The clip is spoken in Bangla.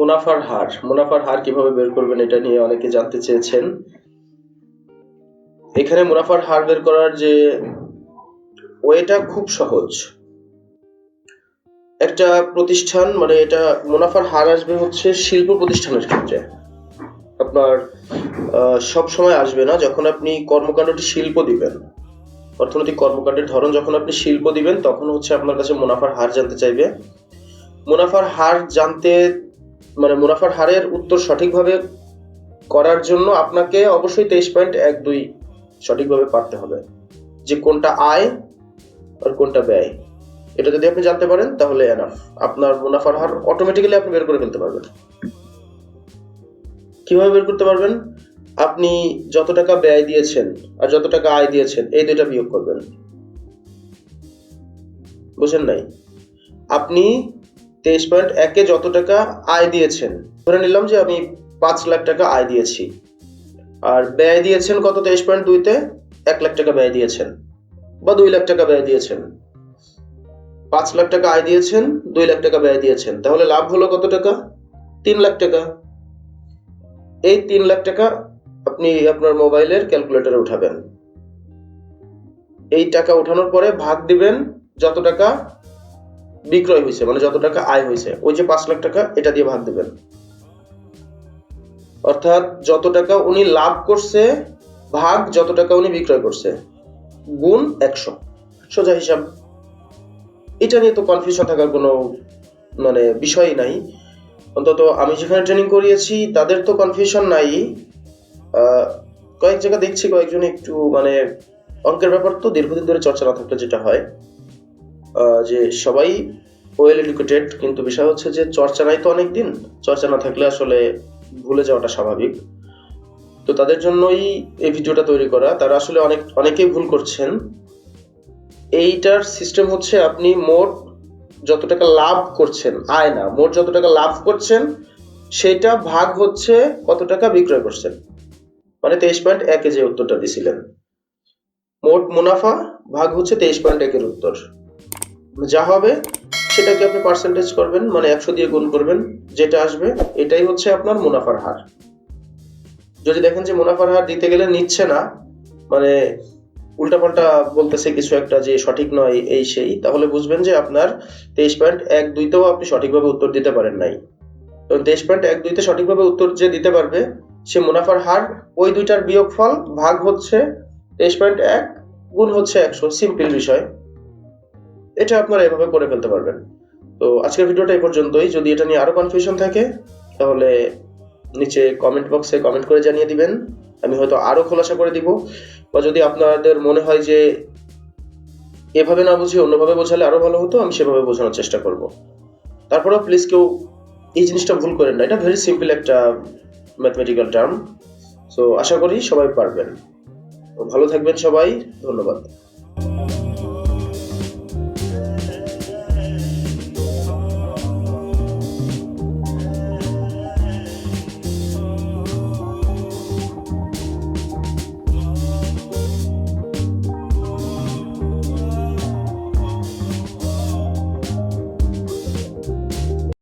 মুনাফার হার মুনাফার হার কীভাবে বের করবেন এটা নিয়ে অনেকে জানতে চেয়েছেন। এখানে মুনাফার হার বের করার যে ওয়েটা খুব সহজ। একটা প্রতিষ্ঠান মানে এটা মুনাফার হার আসবে হচ্ছে শিল্প প্রতিষ্ঠানের ক্ষেত্রে। আপনার সব সময় আসবে না যখন আপনি কর্মকাণ্ডটি শিল্প দিবেন। অর্থনৈতিক কর্মকাণ্ডের ধরন যখন আপনি শিল্প দিবেন, তখন হচ্ছে আপনার কাছে মুনাফার হার জানতে চাইবে। মুনাফার হার জানতে মানে মুনাফার হারের উত্তর সঠিকভাবে করার জন্য আপনাকে অবশ্যই তেইশ পয়েন্ট এক দুই সঠিকভাবে পারতে হবে যে কোনটা আয় আর কোনটা ব্যয়। এটা যদি আপনি জানতে পারেন, তাহলে এনাফ আপনার মুনাফার হার অটোমেটিক্যালি আপনি বের করে ফেলতে পারবেন। কীভাবে বের করতে পারবেন? আপনি যত টাকা ব্যয় দিয়েছেন আর যত টাকা আয় দিয়েছেন, এই দুইটা বিয়োগ করবেন। বুঝেন নাই? আপনি তেইশ পয়েন্ট একে যত টাকা আয় দিয়েছেন, ধরে নিলাম যে আমি পাঁচ লাখ টাকা আয় দিয়েছি। আর ব্যয় দিয়েছেন কত তেইশ পয়েন্ট দুইতে? এক লাখ টাকা ব্যয় দিয়েছেন বা দুই লাখ টাকা ব্যয় দিয়েছেন। পাঁচ লাখ টাকা আয় দিয়েছেন, দুই লাখ টাকা ব্যয় দিয়েছেন। তাহলে লাভ হলো কত টাকা? তিন লাখ টাকা। এই তিন লাখ টাকা আপনি আপনার মোবাইলের ক্যালকুলেটরে উঠাবেন। এই টাকা উঠানোর পরে ভাগ দিবেন যত টাকা বিক্রয় হয়েছে মানে যত টাকা আয় হয়েছে, ওই যে পাঁচ লাখ টাকা এটা দিয়ে ভাগ দিবেন। অর্থাৎ যত টাকা উনি লাভ করছে, ভাগ যত টাকা উনি বিক্রয় করছে, গুণ একশো। সোজা হিসাব। এটা নিয়ে তো কনফিউশন থাকার কোনো মানে বিষয় নাই। অন্তত আমি যেখানে ট্রেনিং করিয়েছি, তাদের তো কনফিউশন নাই। কয়েক জায়গা দেখছি কয়েকজন একটু মানে অঙ্কের ব্যাপার তো দীর্ঘদিন ধরে চর্চা না থাকলে যেটা হয়। যে সবাই ওয়েল এডুকেটেড কিন্তু বিষয় হচ্ছে যে চর্চা নাই তো অনেক দিন চর্চা না থাকলে আসলে ভুলে যাওয়াটা স্বাভাবিক। তো তাদের জন্যই এই ভিডিওটা তৈরি করা। তারা আসলে অনেক, অনেকেই ভুল করছেন। এইটার সিস্টেম হচ্ছে আপনি মোট যত টাকা লাভ করছেন, আয় না, মোট যত টাকা লাভ করছেন, সেটা ভাগ হচ্ছে কত টাকা বিক্রয় করছেন। মানে তেইশ পয়েন্ট একে যে উত্তরটা দিছিলেন। মোট মুনাফা ভাগ হচ্ছে তেইশ পয়েন্ট একের উত্তর। যা হবে সেটাকে আপনি পার্সেন্টেজ করবেন মানে একশো দিয়ে গুণ করবেন, যেটা আসবে, এটাই হচ্ছে আপনার মুনাফার হার। যদি দেখেন যে মুনাফার হার দিতে গেলে নিচ্ছে না মানে উল্টাপাল্টা বলতেছে কিছু একটা যে সঠিক নয়, এই সেই, তাহলে বুঝবেন যে আপনার তেইশ পয়েন্ট এক দুইতেও আপনি সঠিকভাবে উত্তর দিতে পারেন নাই। এবং তেইশ পয়েন্ট এক দুইতে সঠিকভাবে উত্তর যে দিতে পারবে, সে মুনাফার হার, ওই দুইটার বিয়োগফল ভাগ হচ্ছে তেইশ পয়েন্ট এক গুণ হচ্ছে একশো, সিম্পল বিষয়। এটা আপনারা এভাবে করে ফেলতে পারবেন। তো আজকের ভিডিওটা এই পর্যন্তই। যদি এটা নিয়ে আরও কনফিউশন থাকে, তাহলে নিচে কমেন্ট বক্সে কমেন্ট করে জানিয়ে দিবেন। আমি হয়তো আরও খোলাসা করে দিব। বা যদি আপনাদের মনে হয় যে এভাবে না বুঝিয়ে অন্যভাবে বোঝালে আরও ভালো হতো, আমি সেভাবে বোঝানোর চেষ্টা করব। তারপরেও প্লিজ কেউ এই জিনিসটা ভুল করেন না। এটা ভেরি সিম্পল একটা ম্যাথমেটিক্যাল টার্ম সো আশা করি সবাই পারবেন। ভালো থাকবেন সবাই। ধন্যবাদ।